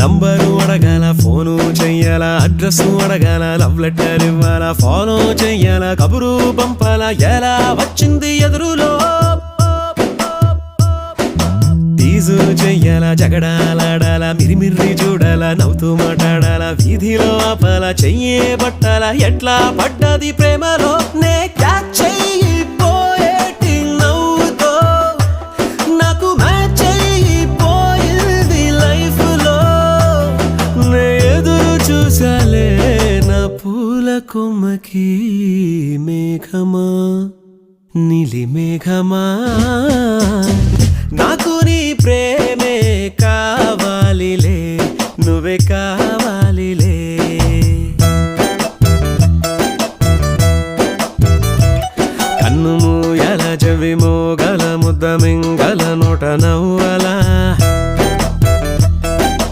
Number అడగాల phone చెయ్యాలా address అడగాల లవ్ లెటర్ ఇవ్వాలా ఫాలో చెయ్యాలా కబురు పంపాలా ఎలా వచ్చింది ఎదురులో? టీజు చెయ్యాల జగడాలాడాల మిరిమిర్రి చూడాల నవ్వుతూ మాట్లాడాల వీధిలో ఆపాల చెయ్యే పట్టాల ఎట్లా పడ్డది ప్రేమలో? నే క్యా చూసాలే నా పూల కొమ్మకి మేఘమా? నీలి మేఘమా? నాకు నీ ప్రేమే కావాలిలే నువ్వే కావాలిలే. కన్ను మూయల చెవి మోగల ముద్ద మింగల నోట నవ్వ